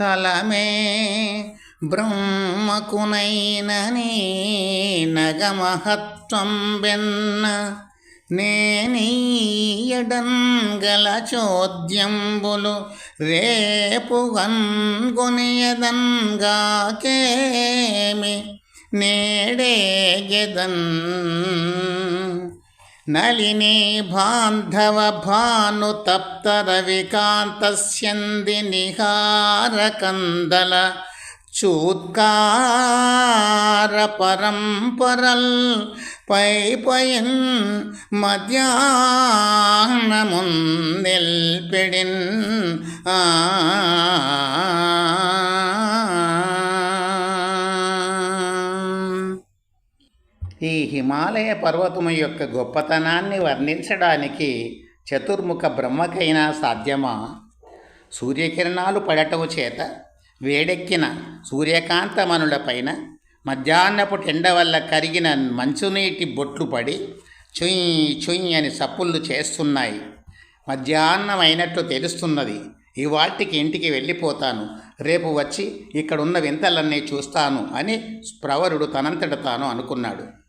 తలమే బ్రహ్మకునైనని నగమహత్వం వెన్న. నేనీయడంగల చోద్యంబులు రేపు గన్గొనియదన్గాకేమి నేడే గెదన్ నళినీ బాంధవ భాను తప్త రవికాంతస్యంది నిహార కందల చూత్కార పరంపరల్ పై పయన్ మధ్యాహ్నముందెల్పెడిన్ ఆ ఈ హిమాలయ పర్వతము యొక్క గొప్పతనాన్ని వర్ణించడానికి చతుర్ముఖ బ్రహ్మకైనా సాధ్యమా? సూర్యకిరణాలు పడటము చేత వేడెక్కిన సూర్యకాంతమనులపైన మధ్యాహ్నపు టెండ వల్ల కరిగిన మంచునీటి బొట్లు పడి చుయ్ చుయ్ అని సప్పుళ్ళు చేస్తున్నాయి. మధ్యాహ్నం అయినట్లు తెలుస్తున్నది. ఇవాటికి ఇంటికి వెళ్ళిపోతాను. రేపు వచ్చి ఇక్కడున్న వింతలన్నీ చూస్తాను అని ప్రవరుడు తనంతట తాను అనుకున్నాడు.